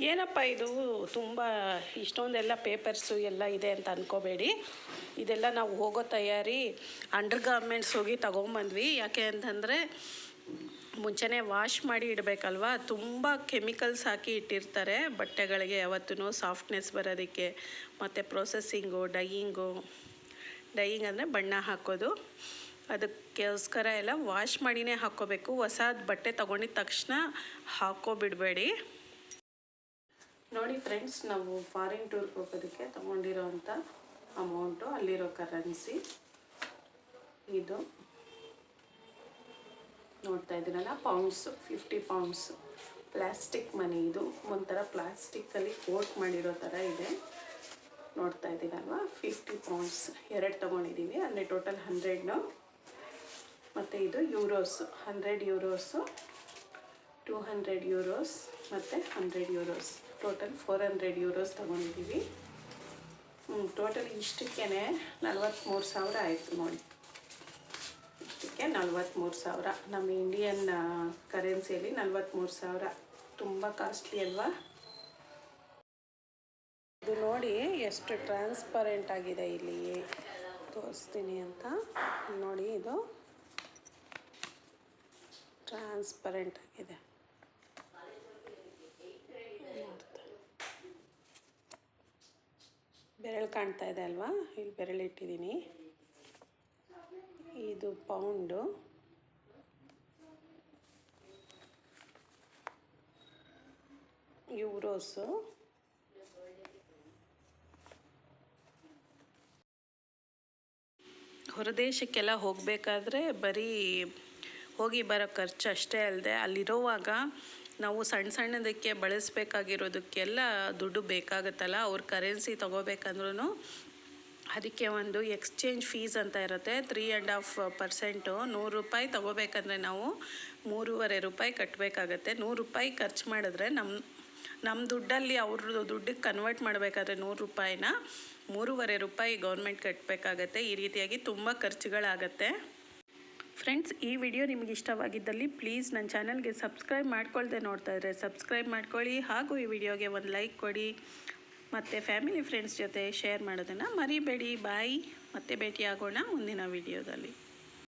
ಏನಪ್ಪ ಇದು ತುಂಬ ಇಷ್ಟೊಂದೆಲ್ಲ ಪೇಪರ್ಸು ಎಲ್ಲ ಇದೆ ಅಂತ ಅಂದ್ಕೋಬೇಡಿ ಇದೆಲ್ಲ ನಾವು ಹೋಗೋ ತಯಾರಿ ಅಂಡರ್ ಗಾರ್ಮೆಂಟ್ಸ್ ಹೋಗಿ ತೊಗೊಂಬಂದ್ವಿ. ಯಾಕೆ ಅಂತಂದರೆ ಮುಂಚೆನೇ ವಾಶ್ ಮಾಡಿ ಇಡಬೇಕಲ್ವಾ? ತುಂಬ ಕೆಮಿಕಲ್ಸ್ ಹಾಕಿ ಇಟ್ಟಿರ್ತಾರೆ ಬಟ್ಟೆಗಳಿಗೆ. ಯಾವತ್ತೂ ಸಾಫ್ಟ್ನೆಸ್ ಬರೋದಕ್ಕೆ, ಮತ್ತು ಪ್ರೊಸೆಸ್ಸಿಂಗು, ಡೈಯಿಂಗು, ಡೈಯಿಂಗ್ ಅಂದರೆ ಬಣ್ಣ ಹಾಕೋದು. ಅದಕ್ಕೋಸ್ಕರ ಎಲ್ಲ ವಾಶ್ ಮಾಡಿನೇ ಹಾಕ್ಕೋಬೇಕು ಹೊಸದು ಬಟ್ಟೆ ತೊಗೊಂಡಿದ ತಕ್ಷಣ ಹಾಕ್ಕೊಬಿಡಬೇಡಿ ನೋಡಿ ಫ್ರೆಂಡ್ಸ್, ನಾವು ಫಾರಿನ್ ಟೂರ್ಗೆ ಹೋಗೋದಕ್ಕೆ ತೊಗೊಂಡಿರೋ ಅಂಥ ಅಮೌಂಟು, ಅಲ್ಲಿರೋ ಕರೆನ್ಸಿ. ಇದು. ನೋಡ್ತಾ ಇದ್ದೀರಲ್ಲ pounds fifty pounds plastic money ಇದು. ಒಂಥರ ಪ್ಲಾಸ್ಟಿಕ್ಕಲ್ಲಿ ಕೋಟ್ ಮಾಡಿರೋ ಥರ ಇದೆ. ನೋಡ್ತಾ ಇದ್ದೀರಲ್ವಾ ಫಿಫ್ಟಿ ಪೌಂಡ್ಸ್ ಎರಡು ತೊಗೊಂಡಿದ್ದೀವಿ ಅಂದರೆ ಟೋಟಲ್ ಹಂಡ್ರೆಡ್ನು ಮತ್ತು ಇದು euros hundred euros two hundred euros ಮತ್ತು hundred euros total four hundred euros ತೊಗೊಂಡಿದ್ದೀವಿ. ಹ್ಞೂ ಟೋಟಲ್ ಇಷ್ಟಕ್ಕೇ ನಲ್ವತ್ತ್ಮೂರು ಸಾವಿರ ಆಯಿತು ನೋಡಿ. ಇಷ್ಟಕ್ಕೆ ನಲ್ವತ್ತ್ಮೂರು ಸಾವಿರ. ನಮ್ಮ ಇಂಡಿಯನ್ ಕರೆನ್ಸಿಯಲ್ಲಿ ನಲ್ವತ್ತ್ಮೂರು ಸಾವಿರ. ತುಂಬ ಕಾಸ್ಟ್ಲಿ ಅಲ್ವಾ? ಇದು ನೋಡಿ ಎಷ್ಟು ಟ್ರಾನ್ಸ್ಪರೆಂಟ್ ಆಗಿದೆ ಇಲ್ಲಿ. ತೋರಿಸ್ತೀನಿ ಅಂತ. ನೋಡಿ ಇದು ಟ್ರಾನ್ಸ್ಪರೆಂಟ್ ಆಗಿದೆ. ಬೆರಳು ಕಾಣ್ತಾ ಇದೆ ಅಲ್ವಾ? ಇಲ್ಲಿ ಬೆರಳು ಇಟ್ಟಿದ್ದೀನಿ ಇದು ಪೌಂಡು. ಯೂರೋಸು ಹೊರದೇಶಕ್ಕೆಲ್ಲ ಹೋಗಬೇಕಾದ್ರೆ ಬರೀ ಹೋಗಿ ಬರೋ ಖರ್ಚು ಅಷ್ಟೇ ಅಲ್ಲದೆ ಅಲ್ಲಿರೋವಾಗ ನಾವು ಸಣ್ಣ ಸಣ್ಣದಕ್ಕೆ ಬಳಸಬೇಕಾಗಿರೋದಕ್ಕೆಲ್ಲ ದುಡ್ಡು ಬೇಕಾಗುತ್ತಲ್ಲ, ಅವ್ರ ಕರೆನ್ಸಿ ತೊಗೋಬೇಕಂದ್ರೂ ಅದಕ್ಕೆ ಒಂದು ಎಕ್ಸ್ಚೇಂಜ್ ಫೀಸ್ ಅಂತ ಇರುತ್ತೆ. ತ್ರೀ ಆ್ಯಂಡ್ ಹಾಫ್ ಪರ್ಸೆಂಟು ನೂರು ರೂಪಾಯಿ ತೊಗೋಬೇಕಂದ್ರೆ ನಾವು ಮೂರುವರೆ ರೂಪಾಯಿ ಕಟ್ಟಬೇಕಾಗತ್ತೆ ನೂರು ರೂಪಾಯಿ ಖರ್ಚು ಮಾಡಿದ್ರೆ ನಮ್ಮ ನಮ್ಮ ದುಡ್ಡಲ್ಲಿ ಅವ್ರದ್ದು ದುಡ್ಡಿಗೆ ಕನ್ವರ್ಟ್ ಮಾಡಬೇಕಾದ್ರೆ ನೂರು ರೂಪಾಯಿನ ಮೂರುವರೆ ರೂಪಾಯಿ ಗೌರ್ಮೆಂಟ್ ಕಟ್ಟಬೇಕಾಗತ್ತೆ ಈ ರೀತಿಯಾಗಿ ತುಂಬ ಖರ್ಚುಗಳಾಗತ್ತೆ. ಫ್ರೆಂಡ್ಸ್, ಈ ವಿಡಿಯೋ ನಿಮಗೆ ಇಷ್ಟವಾಗಿದ್ದಲ್ಲಿ ಪ್ಲೀಸ್ ನನ್ನ ಚಾನಲ್ಗೆ ಸಬ್ಸ್ಕ್ರೈಬ್ ಮಾಡ್ಕೊಳ್ದೆ ನೋಡ್ತಾ ಇದ್ರೆ ಸಬ್ಸ್ಕ್ರೈಬ್ ಮಾಡ್ಕೊಳ್ಳಿ. ಹಾಗೂ ಈ ವಿಡಿಯೋಗೆ ಒಂದು ಲೈಕ್ ಕೊಡಿ. ಮತ್ತು ಫ್ಯಾಮಿಲಿ ಫ್ರೆಂಡ್ಸ್ ಜೊತೆ ಶೇರ್ ಮಾಡೋದನ್ನು ಮರಿಬೇಡಿ. ಬಾಯ್. ಮತ್ತೆ ಭೇಟಿಯಾಗೋಣ ಮುಂದಿನ ವಿಡಿಯೋದಲ್ಲಿ.